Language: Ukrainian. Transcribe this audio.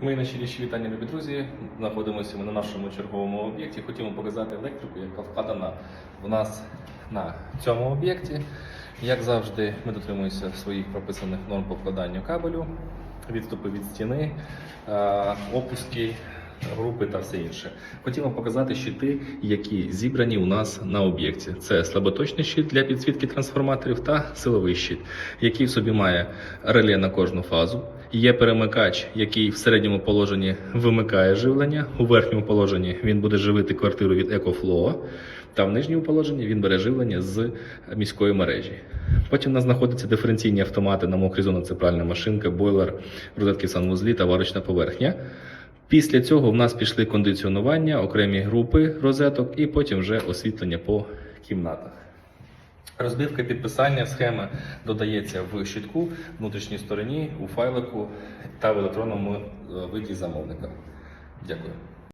Мої найщиріші вітання, любі друзі. Знаходимося ми на нашому черговому об'єкті. Хотімо показати електрику, яка вкладена в нас на цьому об'єкті. Як завжди, ми дотримуємося своїх прописаних норм по вкладанню кабелю, відступи від стіни, е, опуски, групи та все інше. Хотімо показати щити, які зібрані у нас на об'єкті. Це слаботочний щит для підсвітки трансформаторів та силовий щит, який в собі має реле на кожну фазу. Є перемикач, який в середньому положенні вимикає живлення. У верхньому положенні він буде живити квартиру від EcoFlow, та в нижньому положенні він бере живлення з міської мережі. Потім у нас знаходяться диференційні автомати на мокрій зоні, це пральна машинка, бойлер, розетки санвузлі та варочна поверхня. Після цього в нас пішли кондиціонування, окремі групи розеток і потім вже освітлення по кімнатах. Розбивка підписання схеми додається в щитку, внутрішній стороні, у файлику та в електронному е, виді замовника. Дякую.